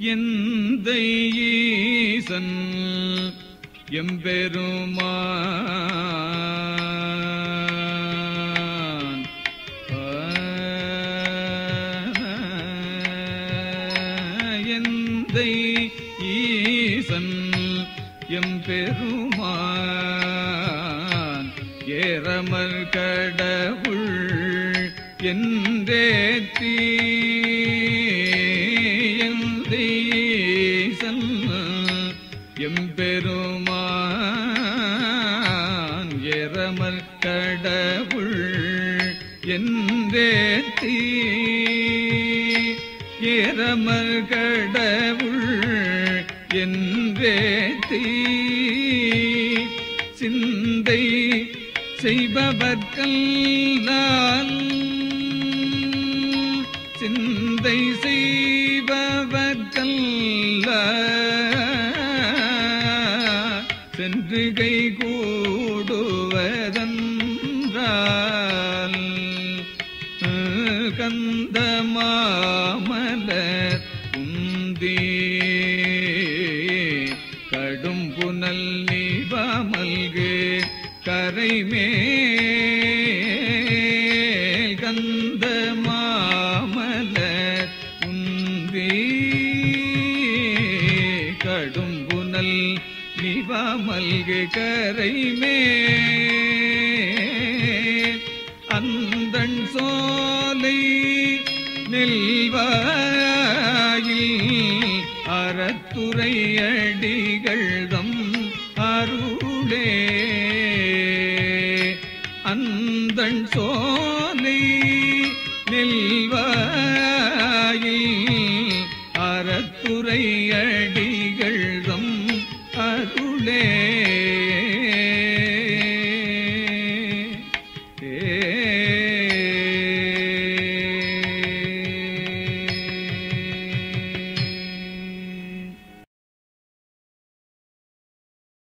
எந்தன் ஈசன் எம்பெருமான். எந்த ஈசன் எம்பெருமான். ஏறமர் கடவுள் என்றே தீ எம்பெருமான் ஏறமர் கடவுள் என்றேத்தி ஏறமர் கடவுள் என்றேத்தி சிந்தை செய்பவர்கல்லால் சிந்தை செய் சென்று கை கூடுவதன்றால் கந்த மாமலர் உந்தி. கடும் புனல் நிபமல்கு கரைமேல் கந்த மாமலர் உந்தி. கடும் புனல் நிபமல்கு கரைமேல் அந்தன் சோலை நெல்வாயில் அறத்துறை அடிகள்தம் அருளே. அந்தன் சோலை நெல்வாயில்